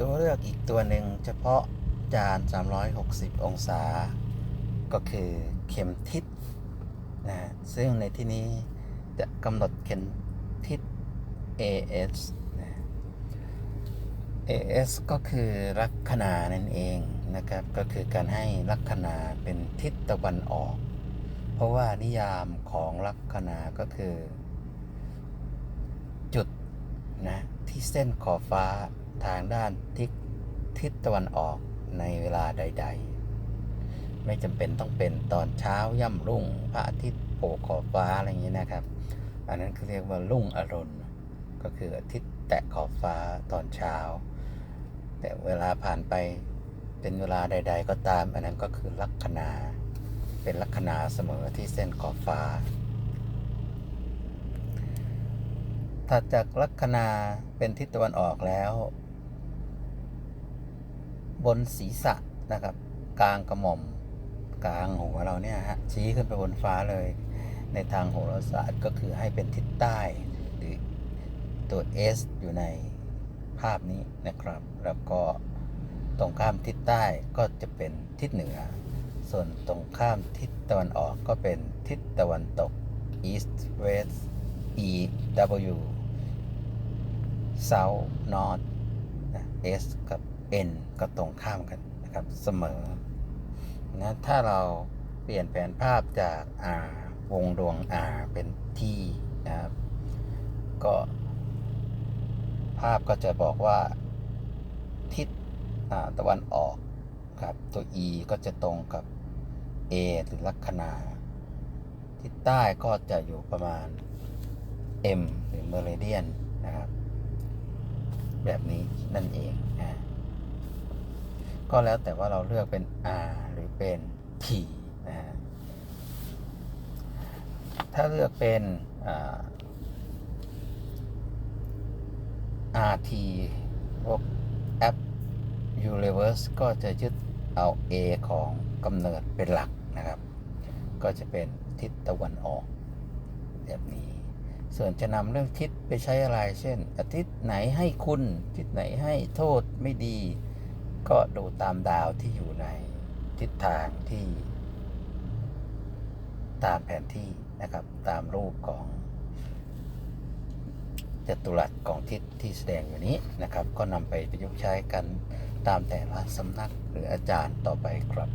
ตัวเลือกอีกตัวหนึ่งเฉพาะจาน 360 องศา ก็คือเข็มทิศนะฮะซึ่งในที่นี้จะกำหนดเข็มทิศ AS นะ AS ก็คือลัคนานั่นเองนะครับ ก็คือการให้ลัคนาเป็นทิศตะวันออก เพราะว่านิยามของลัคนาก็คือ จุดนะที่เส้นขอบฟ้า ทางด้านทิศทิศตะวันออกในเวลาใด ๆ ไม่จำเป็นต้องเป็นตอนเช้าย่ำรุ่ง พระอาทิตย์โผล่ขอบฟ้าอะไรอย่างนี้นะครับ อันนั้นคือเรียกว่ารุ่งอรุณก็คืออาทิตย์แตะขอบฟ้าตอนเช้า แต่เวลาผ่านไปเป็นเวลาใด ๆ ก็ตาม อันนั้นก็คือลัคนา เป็นลัคนาเสมอที่เส้นขอบฟ้าถัดจากลัคนาเป็นทิศตะวันออกแล้ว บนศีรษะนะครับ กลางกระหม่อม กลางหัวเราเนี่ยฮะชี้ขึ้นไปบนฟ้าเลย ในทางโหราศาสตร์ก็คือให้เป็นทิศใต้หรือตัว S อยู่ในภาพนี้นะครับ แล้วก็ตรงข้ามทิศใต้ก็จะเป็นทิศเหนือ ส่วนตรงข้ามทิศตะวันออกก็เป็นทิศตะวันตก East West E W South North S กับ N ก็ตรงข้ามกันนะครับเสมอนะถ้าเราเปลี่ยนแผนภาพจาก R วงดวง R เป็น T นะครับก็ภาพก็จะบอกว่าทิศตะวันออกครับตัว E ก็จะตรงกับ A หรือลัคนา ทิศใต้ก็จะอยู่ประมาณ M หรือเมริเดียนนะครับ แบบนี้นั่นเองนะ ก็แล้วแต่ว่าเราเลือกเป็น R หรือเป็น T นะฮะถ้าเลือกเป็นอา RT พวกแอป Universe ก็จะยึดเอา A ของกำเนิดเป็นหลักนะครับ ก็จะเป็นทิศตะวันออก แบบนี้ ส่วนจะนำเรื่องทิศไปใช้อะไร เช่น อาทิตย์ไหนให้คุณ ทิศไหนให้โทษไม่ดี ก็ดูตามดาวที่อยู่ในทิศทางที่ ตามแผนที่นะครับ ตามรูปของจัตุรัสของทิศที่แสดงอยู่นี้นะครับ ก็นำไปประยุกต์ใช้กันตามแต่ละสำนักหรืออาจารย์ต่อไปครับ